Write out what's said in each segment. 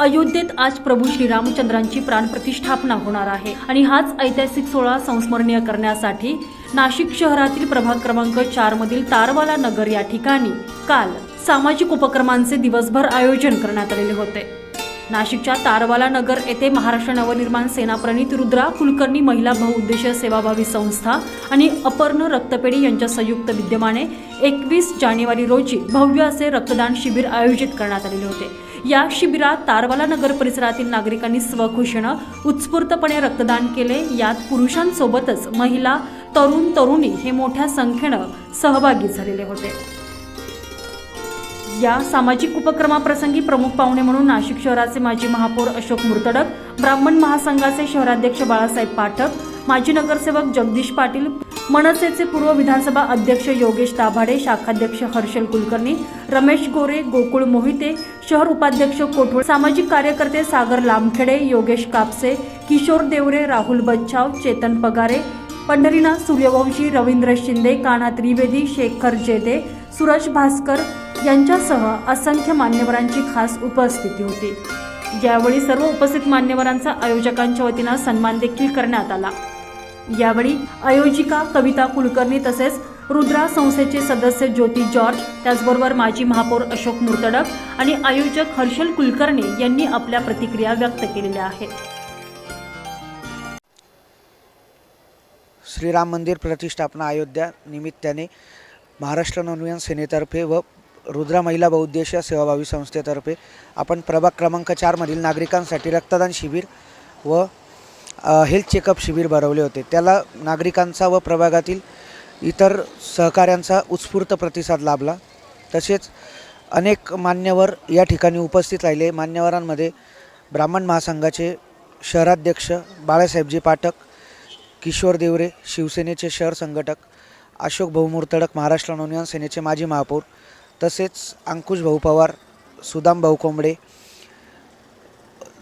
अयोध्येत आज प्रभू श्रीरामचंद्रांची प्राणप्रतिष्ठापना होणार आहे. आणि हाच ऐतिहासिक सोहळा संस्मरणीय करण्यासाठी नाशिक शहरातील प्रभाग क्रमांक चार मधील तारवाला नगर या ठिकाणी काल सामाजिक उपक्रमांचे दिवसभर आयोजन करण्यात आलेले होते. नाशिकच्या तारवाला नगर येथे महाराष्ट्र नवनिर्माण सेना प्रणित रुद्रा कुलकर्णी महिला बहुउद्देशीय सेवाभावी संस्था आणि अपर्ण रक्तपेढी यांच्या संयुक्त विद्यमाने एकवीस जानेवारी रोजी भव्य असे रक्तदान शिबिर आयोजित करण्यात आलेले होते. या शिबिरात तारवाला नगर परिसरातील नागरिकांनी स्वखुशीनं उत्स्फूर्तपणे रक्तदान केले. यात पुरुषांसोबतच महिला तरुण तरुणी हे मोठ्या संख्येनं सहभागी झालेले होते. या सामाजिक उपक्रमाप्रसंगी प्रमुख पाहुणे म्हणून नाशिक शहराचे माजी महापौर अशोक मुर्तडक ब्राह्मण महासंघाचे शहराध्यक्ष बाळासाहेब पाठक माजी नगरसेवक जगदीश पाटील मनसेचे पूर्व विधानसभा अध्यक्ष योगेश दाभाडे शाखाध्यक्ष हर्षल कुलकर्णी रमेश गोरे गोकुळ मोहिते शहर उपाध्यक्ष कोठोळ सामाजिक कार्यकर्ते सागर लामखेडे योगेश कापसे किशोर देवरे राहुल बच्छाव चेतन पगारे पंढरीनाथ सूर्यवंशी रवींद्र शिंदे कान्हा त्रिवेदी शेखर जेदे सुरज भास्कर यांच्यासह असंख्य मान्यवरांची खास उपस्थिती होती. यावेळी सर्व उपस्थित मान्यवरांचा आयोजकांच्या वतीनं सन्मान देखील करण्यात आला. यावेळी आयोजिका कविता कुलकर्णी तसेच रुद्रा संस्थेचे सदस्य ज्योती जॉर्ज त्याचबरोबर माजी महापौर अशोक मुर्तडक आणि आयोजक हर्षल कुलकर्णी यांनी आपल्या प्रतिक्रिया व्यक्त केलेल्या आहेत. श्रीराम मंदिर प्रतिष्ठापना अयोध्या निमित्ताने महाराष्ट्र नवनियन सेनेतर्फे व रुद्रा महिला बहुउद्देशीय सेवाभावी संस्थेतर्फे आपण प्रभाग क्रमांक चारमधील नागरिकांसाठी रक्तदान शिबिर व हेल्थ चेकअप शिबिर भरवले होते. त्याला नागरिकांचा व प्रभागातील इतर सहकाऱ्यांचा उत्स्फूर्त प्रतिसाद लाभला. तसेच अनेक मान्यवर या ठिकाणी उपस्थित राहिले. मान्यवरांमध्ये ब्राह्मण महासंघाचे शहराध्यक्ष बाळासाहेबजी पाठक किशोर देवरे शिवसेनेचे शहर संघटक अशोक भाऊ मुर्तडक महाराष्ट्र नवनिर्माण सेनेचे माजी महापौर तसेच अंकुश भाऊ पवार सुदाम भाऊ कोंबडे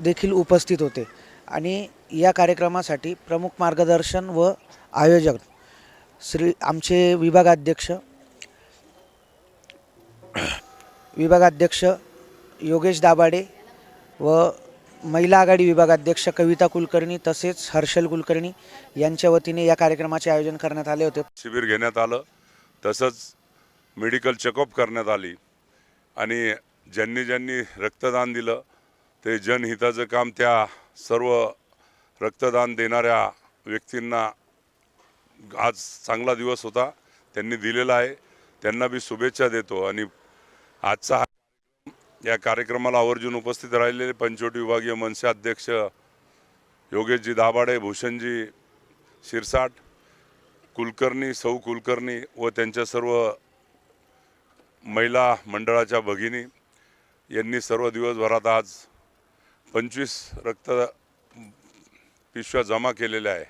देखील उपस्थित होते. आणि या कार्यक्रमासाठी प्रमुख मार्गदर्शन व आयोजक श्री आमचे विभागाध्यक्ष विभागाध्यक्ष योगेश दाभाडे व महिला आघाडी विभागाध्यक्ष कविता कुलकर्णी तसेच हर्षल कुलकर्णी यांच्या वतीने या कार्यक्रमाचे आयोजन करण्यात आले होते. शिबिर घेण्यात आलं. तसंच मेडिकल चेकअप करण्यात आली. आणि ज्यांनी ज्यांनी रक्तदान दिलं ते जनहिताचं काम त्या सर्व रक्तदान देणाऱ्या व्यक्तींना आज चांगला दिवस होता. त्यांनी दिलेला आहे. त्यांना बी शुभेच्छा देतो. आणि आजचा हा या कार्यक्रमाला आवर्जून उपस्थित राहिलेले पंचवटी विभागीय मनसे अध्यक्ष योगेशजी दाभाडे भूषणजी शिरसाट कुलकर्णी सौ कुलकर्णी व त्यांच्या सर्व महिला मंडळाच्या भगिनी यांनी सर्व दिवसभरात आज पंचवीस रक्त पिशव्या जमा केलेल्या आहे.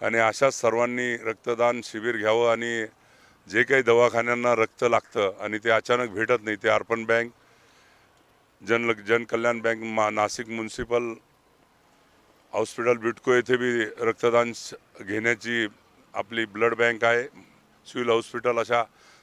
आणि अशाच सर्वांनी रक्तदान शिबिर घ्यावं आणि जे काही दवाखान्यांना रक्त लागतं आणि ते अचानक भेटत नाही ते अर्पण बँक जन जनकल्याण बँक मा नाशिक म्युन्सिपल हॉस्पिटल बिटको येथे बी रक्तदान घेण्याची आपली ब्लड बँक आहे. सिव्हिल हॉस्पिटल अशा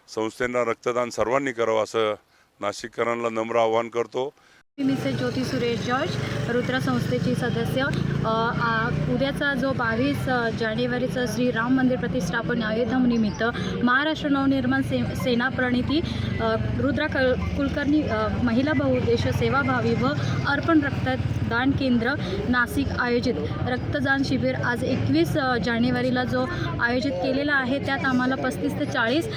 संस्थांना रक्तदान सर्वांनी करावं असं नाशिककरांना नम्र आवाहन करतो. मिसेस ज्योती सुरेश जॉर्ज रुद्रा संस्थेची सदस्य. आ, उद्याचा जो बावीस जानेवारीचा श्री राम मंदिर प्रतिष्ठापन आयोधनानिमित्त महाराष्ट्र नवनिर्माण से सेना प्रणिती रुद्रा कल कुलकर्णी महिला बहुउद्देश सेवाभावी व अर्पण रक्तदान केंद्र नाशिक आयोजित. रक्तदान शिबिर आज एकवीस जानेवारीला जो आयोजित केलेला आहे त्यात आम्हाला पस्तीस ते चाळीस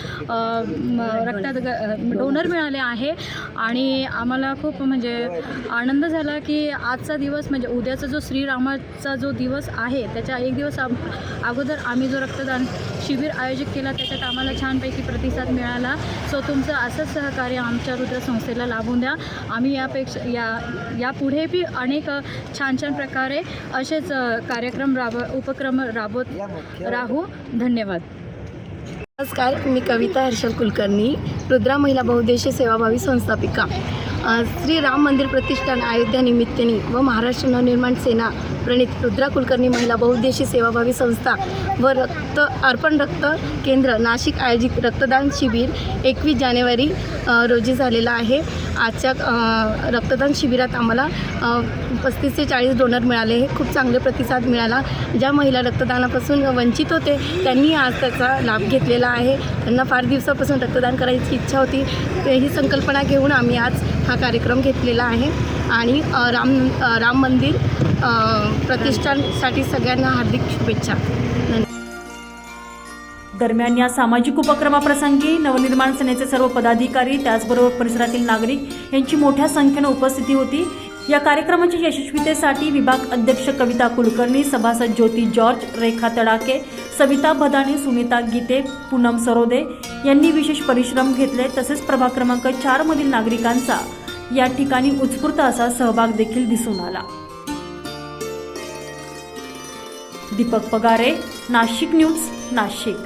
रक्त डोनर मिळाले आहे. आणि आम्हाला खूप म्हणजे आनंद झाला की आजचा दिवस म्हणजे उद्याचा जो श्रीरामाचा जो दिवस आहे त्याच्या एक दिवस आम- अगोदर आम्ही जो रक्तदान शिबिर आयोजित केला त्याच्यात आम्हाला छानपैकी प्रतिसाद मिळाला. सो तुमचं असंच सहकार्य आमच्या रुद्र संस्थेला लाभून द्या. आम्ही यापेक्षा या यापुढे बी अनेक अनेक छान छान प्रकारे असेच कार्यक्रम राब उपक्रम राबवत राहू. धन्यवाद. नमस्कार मी कविता हर्षल कुलकर्णी रुद्रा महिला बहुउद्देशीय सेवाभावी संस्थापिका. श्री राम मंदिर प्रतिष्ठान अयोध्या निमित्ताने व महाराष्ट्र नवनिर्माण सेना प्रणित रुद्रा कुलकर्णी महिला बहुउद्देशीय सेवाभावी संस्था व रक्त अर्पण रक्त केंद्र नाशिक आयोजित रक्तदान शिबिर एकवीस जानेवारी रोजी झालेलं आहे. आजच्या रक्तदान शिबिरात आम्हाला पस्तीस ते चाळीस डोनर मिळाले. हे खूप चांगले प्रतिसाद मिळाला. ज्या महिला रक्तदानापासून वंचित होते त्यांनी आज त्याचा लाभ घेतलेला आहे. त्यांना फार दिवसापासून रक्तदान करायची इच्छा होती. ही संकल्पना घेऊन आम्ही आज हा कार्यक्रम घेतलेला आहे. आणि राम राम मंदिर प्रतिष्ठानसाठी सगळ्यांना हार्दिक शुभेच्छा. दरम्यान या सामाजिक उपक्रमाप्रसंगी नवनिर्माण सेनेचे सर्व पदाधिकारी त्याचबरोबर परिसरातील नागरिक यांची मोठ्या संख्येनं उपस्थिती होती. या कार्यक्रमाच्या यशस्वीतेसाठी विभाग अध्यक्ष कविता कुलकर्णी सभासद ज्योती जॉर्ज रेखा तडाके सविता भदाणे सुनीता गीते पूनम सरोदे यांनी विशेष परिश्रम घेतले. तसेच प्रभाग क्रमांक चारमधील नागरिकांचा या ठिकाणी उत्स्फूर्त असा सहभाग देखील दिसून आला. दीपक पगारे नाशिक न्यूज नाशिक.